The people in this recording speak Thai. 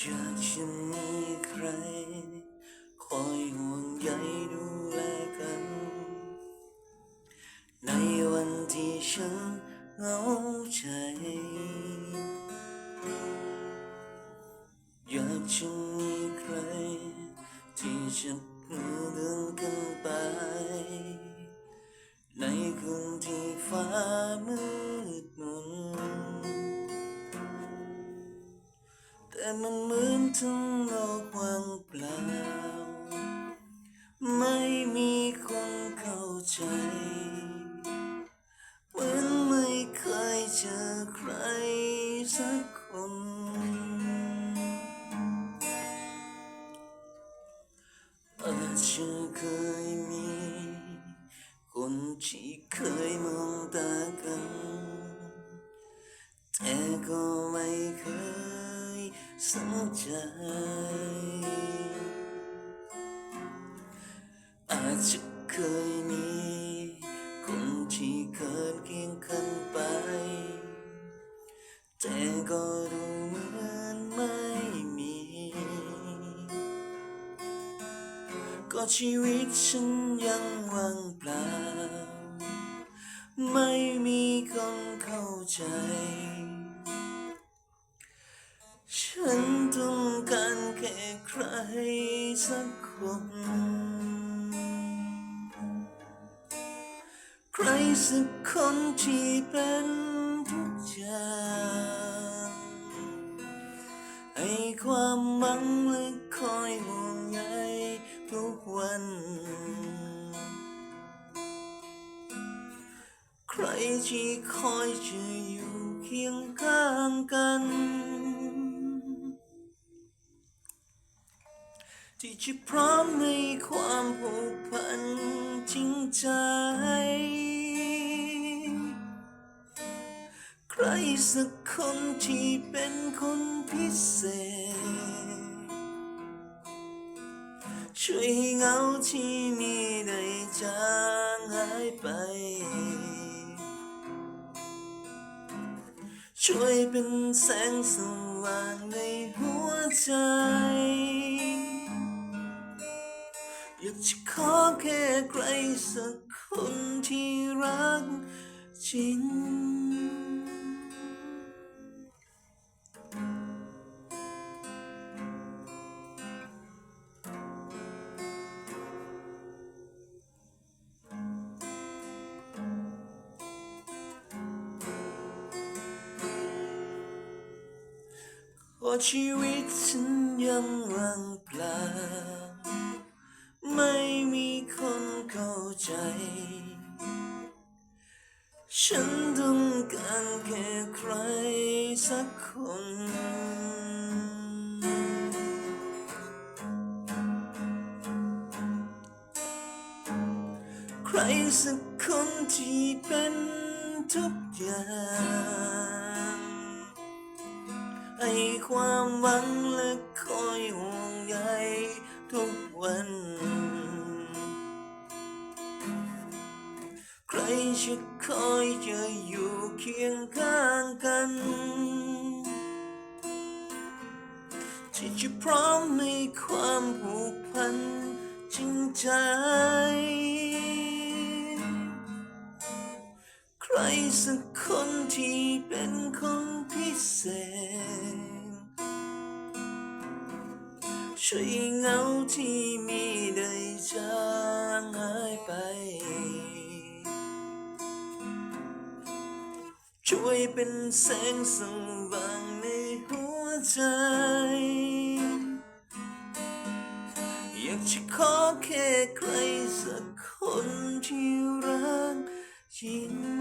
อยากจะมีใคร คอยห่วงใยดูแลกัน ในวันที่ฉันเหงาใจ อยากจะมีใคร ที่จะมือเดินกันไป ในคืนที่ฟ้ามืด มันเหมือนทั้งโลกว่างเปล่า ไม่มีคนเข้าใจเหมือนไม่เคยเจอใครสักคน อาจจะเคยมี คนที่เคยมองตากัน แต่ก็ไม่ สนใจ อาจจะเคยมี คนที่เคยเคียงข้างไป แต่ก็ดูเหมือนไม่มี ก็ชีวิตฉันยังว่างเปล่า ไม่มีคนเข้าใจ สักคน ใครสักคนที่เป็นทุกอย่างให้ความหวังและคอยห่วงใยทุกวัน ใครที่คอยจะอยู่เคียงข้างกัน ที่จะพร้อมในความผูกพันจริงใจ ใครสักคนที่เป็นคนพิเศษ ช่วยให้เงาที่มีได้จางหายไป ช่วยเป็นแสงสว่างในหัวใจ จะขอแค่ใครสักคนที่รักจริงเพราะชีวิตฉันยังว่างเปล่า ใจฉันต้องการแค่ใครสักคน ใครสักคนที่เป็นทุกอย่าง ให้ความหวังและคอยห่วงใยทุกวัน คอยจะอยู่เคียงข้างกัน ที่จะพร้อมในความผูกพันจริงใจ ใครสักคนที่เป็นคนพิเศษ ช่วยเงาที่มีได้จ เป็นแสงสว่างในหัวใจ อยากจะขอแค่ใครสักคนที่รักจริง